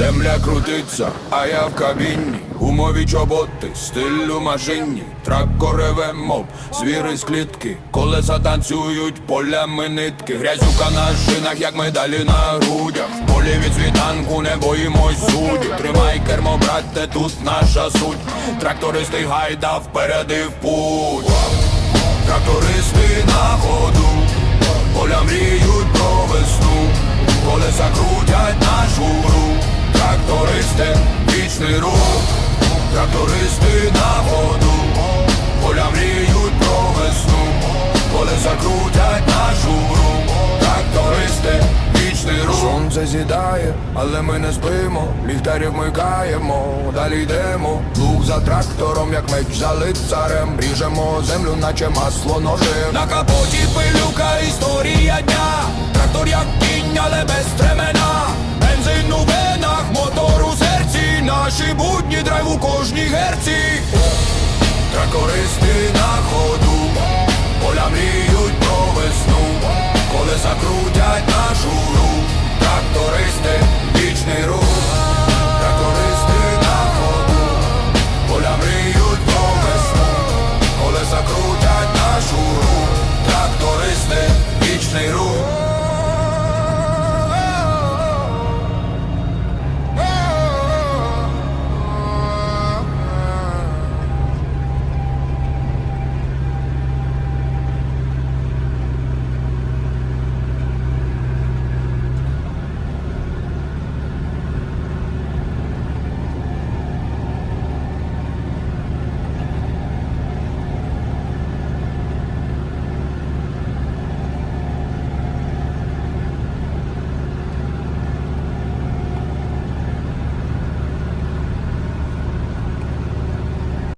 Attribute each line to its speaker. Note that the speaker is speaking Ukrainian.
Speaker 1: Земля крутиться, а я в кабіні, гумові чоботи, стилю машині, трак реве, мов звіри з клітки, колеса танцюють, полями нитки, грязюка на шинах, як медалі на грудях. В полі від світанку не боїмось суддів. Тримай кермо, брате, тут наша суть. Трактористи гайда вперед і в путь. Трактористи на ходу, поля мріють про весну, колеса крутять трактористи на ходу, поля мріють про весну, колеса крутять нашу гру, трактористи, вічний рух. Сонце сідає, але ми не спимо, ліхтарі вмикаємо, далі йдемо. Луг за трактором, як меч за лицарем, ріжемо землю, наче масло ножем. На капоті пилюка, історія дня. Трактор як кінь, але без стремена. Наші будні драйв у кожній герці. та на ходу,